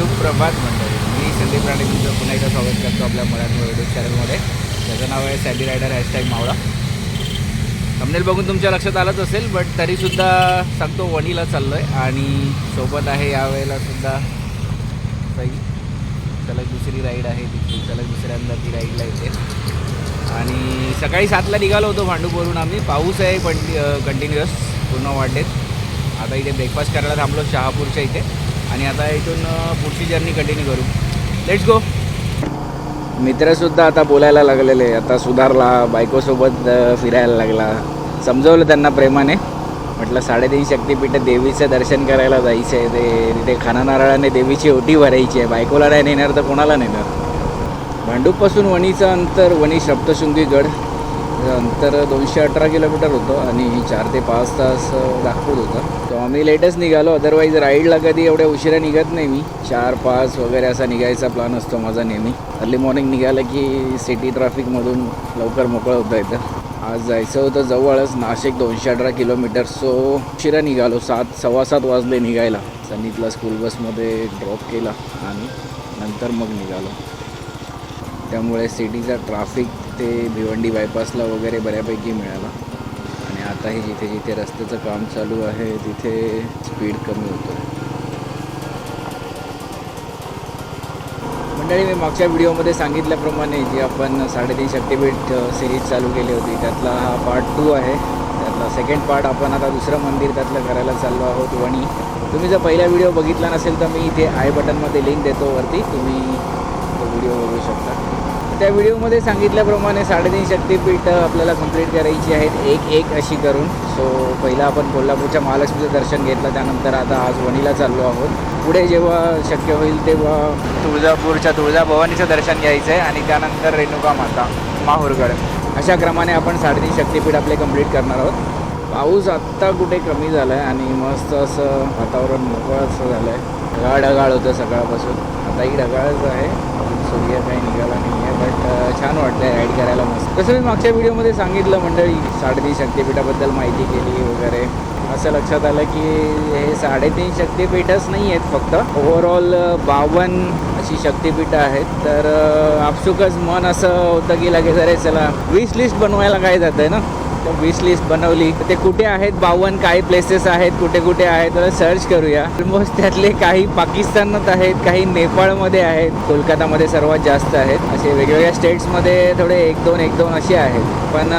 सुप्रभात मंडळी. मी संदीप राणे तुमचं पुन्हा एकदा स्वागत करतो आपल्या मराठी युट्यूब चॅनलमध्ये त्याचं नाव आहे sally rider hashtag Mavala. Thumbnail बघून तुमच्या लक्षात आलंच असेल बट तरीसुद्धा सांगतो वणीला चाललो आहे आणि सोबत आहे यावेळेला सुद्धा सई. सलग दुसरी राईड आहे तिथली. सलग दुसऱ्यांदा ती राईडला येते. आणि सकाळी सातला निघालो होतो भांडूपवरून आम्ही. पाऊस आहे पण कंटिन्युअस पूर्ण वाढलेत. आता इथे ब्रेकफास्ट करायला थांबलो शहापूरच्या इथे. आणि आता इथून पुढची जर्नी कंटिन्यू करू. लेट्स गो मित्रसुद्धा आता बोलायला लागलेले. आता सुधारला बायकोसोबत फिरायला लागला. समजवलं त्यांना प्रेमाने. म्हटलं साडेतीन शक्तीपीठ देवीचं दर्शन करायला जायचं आहे. ते तिथे खाना नारळाने देवीची ओटी भरायची आहे. बायकोला नाही नेणार तर कोणाला नेणार? भांडूपपासून वणीचं अंतर वणी सप्तशृंगी गड. अंतर दोनशे अठरा किलोमीटर होतं आणि चार ते पाच तास दाखवत होतं. तो आम्ही लेटच निघालो. अदरवाईज राईडला कधी एवढ्या उशिरा निघत नाही मी. चार पाच वगैरे असा निघायचा प्लॅन असतो माझा नेहमी. अर्ली मॉर्निंग निघालं की सिटी ट्रॅफिकमधून लवकर मोकळं होतं येतं आज जायचं होतं जवळच नाशिक दोनशे अठरा किलोमीटर. सो उशिरा निघालो. सात सव्वा सात वाजले निघायला. सनीतला स्कूल बसमध्ये ड्रॉप केला आणि नंतर मग निघालो. त्यामुळे सिटीचा ट्राफिक ते भिवंडी बायपासला वगैरे बऱ्यापैकी मिळाला. आणि आताही जिथे जिथे रस्त्याचं काम चालू आहे तिथे स्पीड कमी होतो मंडळी मी मागच्या व्हिडिओमध्ये सांगितल्याप्रमाणे जी आपण साडेतीन शक्तीपीठ सिरीज चालू केली होती त्यातला हा पार्ट टू आहे. त्यातला सेकंड पार्ट आपण आता दुसरं मंदिर त्यातलं करायला चाललो आहोत वणी. तुम्ही जर पहिला व्हिडिओ बघितला नसेल तर मी इथे आय बटनमध्ये लिंक देतो वरती. तुम्ही तो व्हिडिओ बघू शकता. त्या व्हिडिओमध्ये सांगितल्याप्रमाणे साडेतीन शक्तीपीठ आपल्याला कंप्लीट करायची आहेत एक एक अशी करून. सो पहिला आपण कोल्हापूरच्या महालक्ष्मीचं दर्शन घेतलं त्यानंतर आता आज वणीला चाललो आहोत. पुढे जेव्हा शक्य होईल तेव्हा तुळजापूरच्या तुळजाभवानीचं दर्शन घ्यायचं आहे आणि त्यानंतर रेणुका माता माहूरगड. अशा क्रमाने आपण साडेतीन शक्तीपीठ आपले कंप्लीट करणार आहोत. पाऊस आत्ता कुठे कमी झाला आहे आणि मस्त असं वातावरण मोकळं असं झालं आहे ढगाळ होतं सकाळपासून. आताही ढगाळच आहे सूर्य काही निघाला नाही आहे बट छान वाटलं आहे राईड करायला मस्त. तसं मी मागच्या व्हिडिओमध्ये सांगितलं मंडळी साडेतीन शक्तीपीठाबद्दल माहिती केली वगैरे. असं लक्षात आलं की हे साडेतीन शक्तीपीठच नाही आहेत फक्त ओव्हरऑल बावन्न अशी शक्तीपीठं आहेत. तर आपसुकच मन असं होतं की लगेच अरे चला वीस लिस्ट बनवायला काय जातं आहे ना? विश लिस्ट बनवली. तर ते कुठे आहेत? बावन काही प्लेसेस आहेत. कुठे कुठे आहेत? तर सर्च करूया. ऑलमोस्ट त्यातले काही पाकिस्तानात आहेत काही नेपाळमध्ये आहेत. कोलकातामध्ये सर्वात जास्त आहेत. असे वेगवेगळ्या स्टेट्समध्ये थोडे एक दोन एक दोन असे आहेत. पण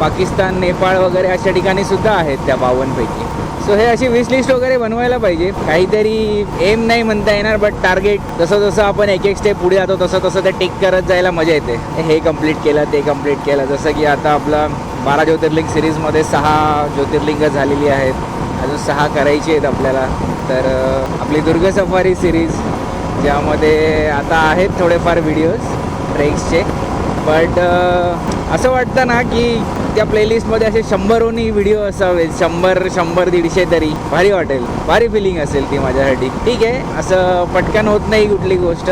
पाकिस्तान नेपाळ वगैरे अशा ठिकाणी सुद्धा आहेत त्या बावन्नपैकी सो हे अशी विश लिस्ट वगैरे बनवायला पाहिजे. काहीतरी एम नाही म्हणता येणार बट टार्गेट जसं जसं आपण एक एक स्टेप पुढे जातो तसं तसं ते टिक करत जायला मजा येते. हे कंप्लीट केलं ते कंप्लीट केलं. जसं की आता आपला बारा ज्योतिर्लिंग सिरीजमध्ये सहा ज्योतिर्लिंग झालेली आहेत. अजून सहा करायची आहेत आपल्याला. तर आपली दुर्ग सफारी सिरीज ज्यामध्ये आता आहेत थोडेफार व्हिडिओज ट्रेक्सचे बट असं वाटतं ना की त्या प्लेलिस्टमध्ये असे शंभरहूनही व्हिडिओ असावेत. शंभर शंभर दीडशे तरी. भारी वाटेल. भारी फिलिंग असेल ती माझ्यासाठी. ठीक आहे. असं पटकन होत नाही कुठली गोष्ट.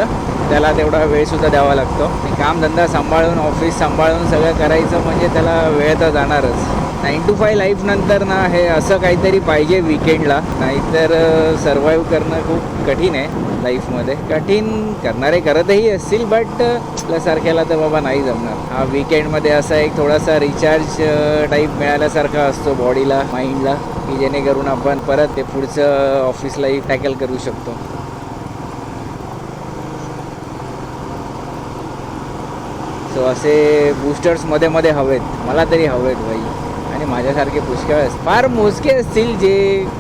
त्याला तेवढा वेळसुद्धा द्यावा लागतो. कामधंदा सांभाळून ऑफिस सांभाळून सगळं करायचं म्हणजे त्याला वेळ तर जाणारच. नाईन टू फाय लाईफ नंतर ना हे असं काहीतरी पाहिजे विकेंडला नाहीतर सर्वाईव्ह करणं खूप कठीण आहे लाईफमध्ये कठीण करणारे करतही असतील बट आपल्यासारख्याला तर बाबा नाही जमणार. हा विकेंडमध्ये असा एक थोडासा रिचार्ज टाईप मिळाल्यासारखा असतो बॉडीला माइंडला की जेणेकरून आपण परत ते पुढचं ऑफिस लाईफ टॅकल करू शकतो. सो असे बूस्टर्समध्ये मध्ये हवेत. मला तरी हवेत भाई. आणि माझ्यासारखे पुष्कळ फार मोजके असतील जे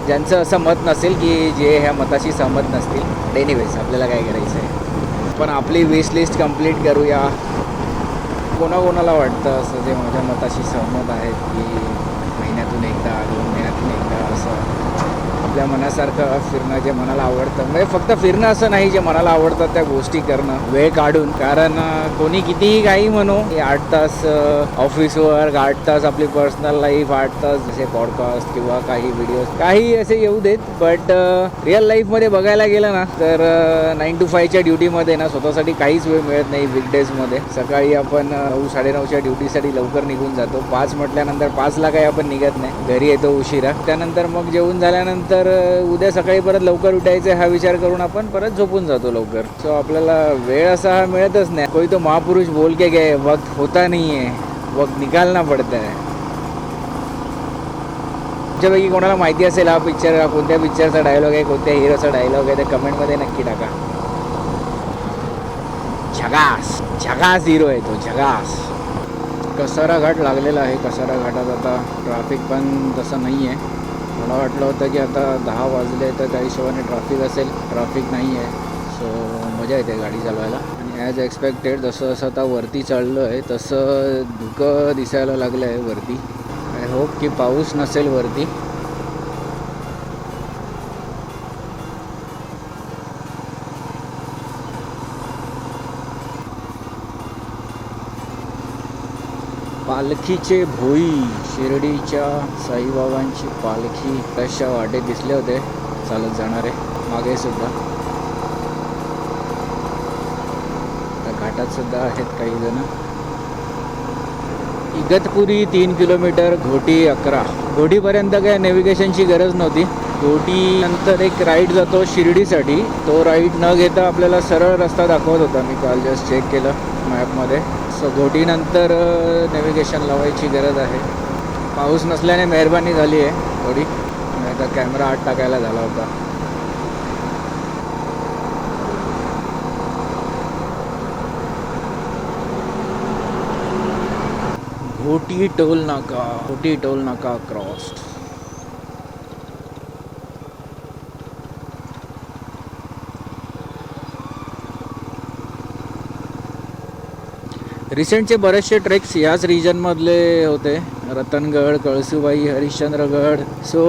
ज्यांचं असं मत नसेल की जे ह्या मताशी सहमत नसतील. एनिवेज आपल्याला काय करायचं आहे पण आपली विश लिस्ट कंप्लीट करूया. कोणाकोणाला वाटतं असं जे माझ्या मताशी सहमत आहेत की महिन्यातून एकदा दोन महिन्यातून एकदा असं आपल्या मनासारखं फिरणं जे मनाला आवडतं. म्हणजे फक्त फिरणं असं नाही जे मनाला आवडतं त्या गोष्टी करणं. वेळ काढून. कारण कोणी कितीही काही म्हणू आठ तास ऑफिसवर आठ तास आपली पर्सनल लाईफ आठ तास जसे पॉडकास्ट किंवा काही व्हिडिओज काही असे येऊ देत. बट रिअल लाईफमध्ये बघायला गेलं ना तर नाईन टू फायच्या ड्युटीमध्ये ना स्वतःसाठी काहीच वेळ मिळत नाही वीकडेजमध्ये सकाळी आपण नऊ साडेनऊच्या ड्युटीसाठी लवकर निघून जातो. पाच म्हटल्यानंतर पाचला काही आपण निघत नाही. घरी येतो उशिरा. त्यानंतर मग जेवून झाल्यानंतर तर उद्या सकाळी परत लवकर उठायचं हा विचार करून आपण परत झोपून जातो लवकर. सो आपल्याला वेळ असा हा मिळतच नाही. कोई तो महापुरुष बोल के गए वक्त होता नाही आहे वक्त निकालना पडत आहे तुमच्यापैकी कोणाला माहिती असेल हा पिक्चर कोणत्या पिक्चरचा डायलॉग आहे कोणत्या हिरोचा डायलॉग आहे ते कमेंटमध्ये नक्की टाका. झगास झगास हिरो आहे तो झगास. कसारा घाट लागलेला आहे कसारा घाटात आता ट्रॅफिक पण तसं नाही आहे मला वाटलं होतं की आता दहा वाजले तर त्या हिशोबाने ट्रॅफिक असेल. ट्रॅफिक नाही आहे. सो मजा येते गाडी चालवायला. आणि ॲज एक्सपेक्टेड जसं जसं आता वरती चाललो आहे तसं धुकं दिसायला लागलं आहे वरती. आय होप की पाऊस नसेल वरती. पालखीचे भोई शिर्डीच्या साईबाबांची पालखी तशा वाटेत दिसले होते. चालत जाणारे मागे सुद्धा. त्या घाटात सुद्धा आहेत काही जण. इगतपुरी तीन किलोमीटर घोटी अकरा. घोटीपर्यंत काय नेव्हिगेशनची गरज नव्हती. घोटी नंतर एक राईड जातो शिर्डीसाठी. तो राईड न घेता आपल्याला सरळ रस्ता दाखवत होता. मी काल जस्ट चेक केलं मॅपमध्ये सो घोटीनंतर नेव्हिगेशन लावायची गरज आहे. पाऊस नसल्याने मेहरबानी झाली आहे थोडी नाही तर कॅमेरा आत टाकायला झाला होता. घोटी टोल नाका घोटी टोल नाका क्रॉस्ड रिसेंटचे बरेचसे ट्रेक्स याच रिजनमधले होते. रतनगड कळसुबाई हरिश्चंद्रगड. सो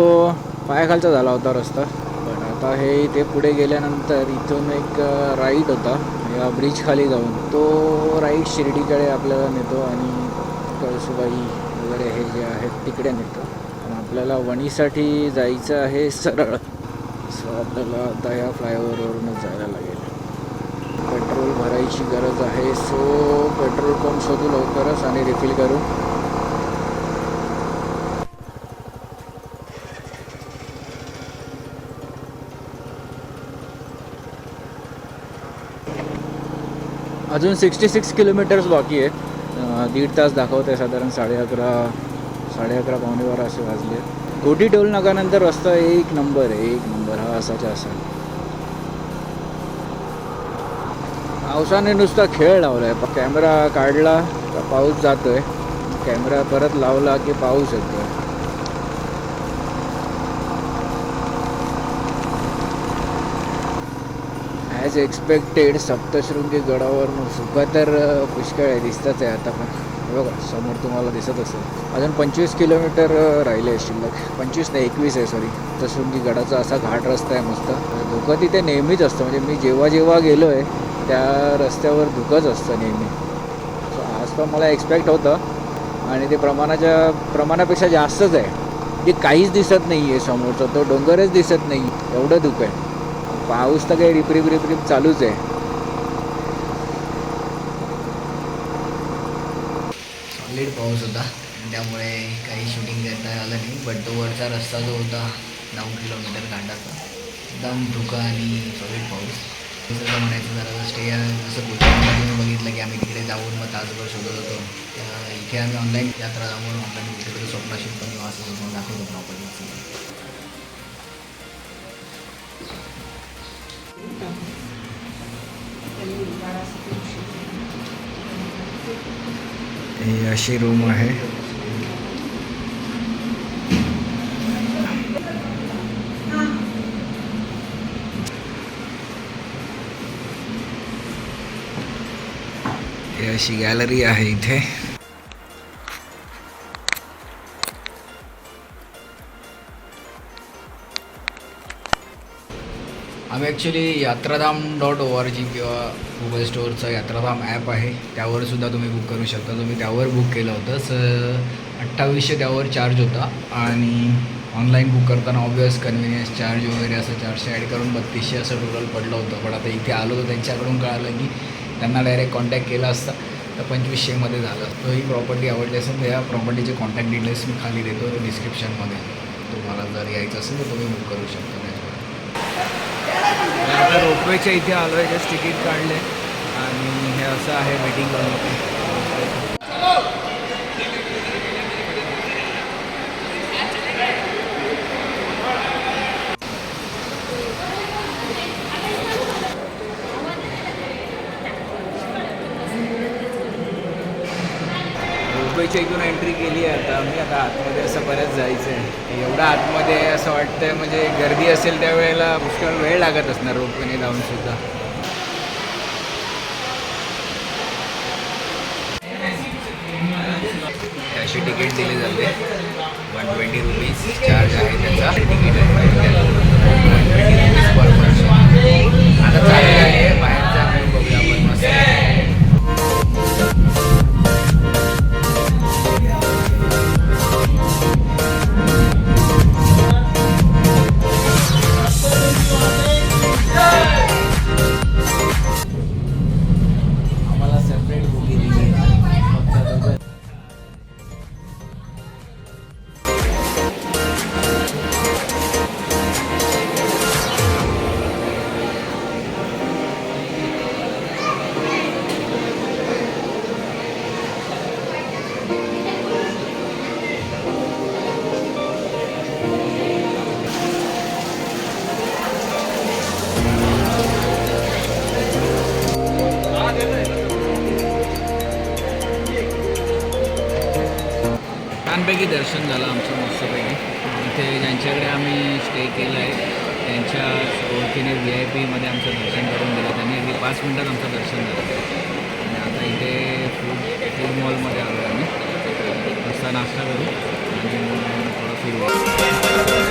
पायाखालचा झाला होता रस्ता. पण आता हे इथे पुढे गेल्यानंतर इथून एक राईड होता. या ब्रिज खाली जाऊन. तो राईड शिर्डीकडे आपल्याला नेतो आणि कळसुबाई वगैरे हे जे आहेत तिकडे नेतो. पण आपल्याला वणीसाठी जायचं आहे सरळ. सो आपल्याला आता या फ्लायओव्हरवरूनच जायला लागेल. पेट्रोल भरायची गरज आहे. सो पेट्रोल पंप शोधू लवकरच आणि रिफिल करू. अजून सिक्स्टी सिक्स किलोमीटर्स बाकी आहे दीड तास दाखवत आहे साधारण साडे अकरा साडे अकरा पावणे बारा असे वाजले. कोटी टोल नाकानंतर रस्ता एक नंबर आहे एक नंबर हा असाच्या असा. पावसाने नुसता खेळ लावला आहे कॅमेरा काढला का पाऊस जातोय. कॅमेरा परत लावला की पाऊस येतोय. ॲज एक्सपेक्टेड सप्तशृंगी गडावर सुका तर पुष्कळ आहे. दिसतच आहे आता पण. बघा समोर तुम्हाला दिसत असेल. अजून पंचवीस किलोमीटर राहिले आहे शिल्लक. पंचवीस नाही एकवीस आहे सॉरी सप्तशृंगी गडाचा असा घाट रस्ता आहे मस्त. धोका तिथे नेहमीच असतं. म्हणजे मी जेव्हा जेव्हा गेलो आहे त्या रस्त्यावर धुकंच असतं नेहमी. सो आज पण मला एक्सपेक्ट होतं. आणि ते प्रमाणाच्या प्रमाणापेक्षा जास्तच आहे. ते काहीच दिसत नाही आहे समोरचं. तो डोंगरच दिसत नाही. एवढं धुकं आहे. पाऊस तर काही रिपरिप रिपरिप चालूच आहे. सॉलिड पाऊस होता. त्यामुळे काही शूटिंग करता आलं नाही. बट तो वरचा रस्ता जो होता नऊ किलोमीटर घाटाचा एकदम धुका आणि सॉलिड पाऊस. जसं म्हणायचं जरा स्टे जसं गुजरातमध्ये मी बघितलं की आम्ही तिकडे जाऊन मग तासभर शोधत होतो. त्या इथे आम्ही ऑनलाईन यात्रा जाऊन ऑनलाईन तिकडे स्वप्नाशी पण वाचत होतो दाखवतो प्रॉपर्टी ही अशी रूम आहे. अशी गॅलरी आहे इथे. आम्ही actually Yatradham dot O R G किंवा गुगल स्टोअरचं यात्राधाम ॲप आहे. त्यावर सुद्धा तुम्ही बुक करू शकता. तुम्ही त्यावर बुक केलं होतं. स अठ्ठावीसशे त्यावर चार्ज होता. आणि ऑनलाईन बुक करताना ऑब्वियस कन्व्हिनियन्स चार्ज वगैरे असं चारशे ॲड करून बत्तीसशे असं टोटल पडलं होतं. पण आता इथे आलो तर त्यांच्याकडून कळालं की त्यांना डायरेक्ट कॉन्टॅक्ट केला असता. तर पंचवीसशेमध्ये झालं. तर ही प्रॉपर्टी आवडली असेल तर या प्रॉपर्टीचे कॉन्टॅक्ट डिटेल्स मी खाली देतो डिस्क्रिप्शनमध्ये तुम्हाला जर यायचं असेल तर तुम्ही बुक करू शकता त्याच्यावर. आता रोपवेच्या इथे आलो आहे जस्ट तिकीट काढले. आणि हे असं आहे वेटिंग करून रोपवेच्या इथून एंट्री आम्ही आता आतमध्ये असं बरंच जायचं आहे एवढं आतमध्ये असं वाटतंय म्हणजे गर्दी असेल त्यावेळेला पुष्कळ वेळ लागत असणार रोपवेने जाऊन सुद्धा. अशी तिकीट दिली जाते. वन ट्वेंटी रुपीज चार्ज आहे त्याचा. तिकीट आहे. One twenty rupees per person आता दर्शन झालं आमचं मस्तपैकी. इथे ज्यांच्याकडे आम्ही स्टे केलं आहे त्यांच्या ओळखीने व्ही आय पीमध्ये आमचं दर्शन करून दिलं. त्यांनी अगदी पाच मिनटात आमचं दर्शन झालं. आणि आता इथे फूड फूड मॉलमध्ये आलो आम्ही. रस्ता नाश्ता करू. आणि थोडं फिरू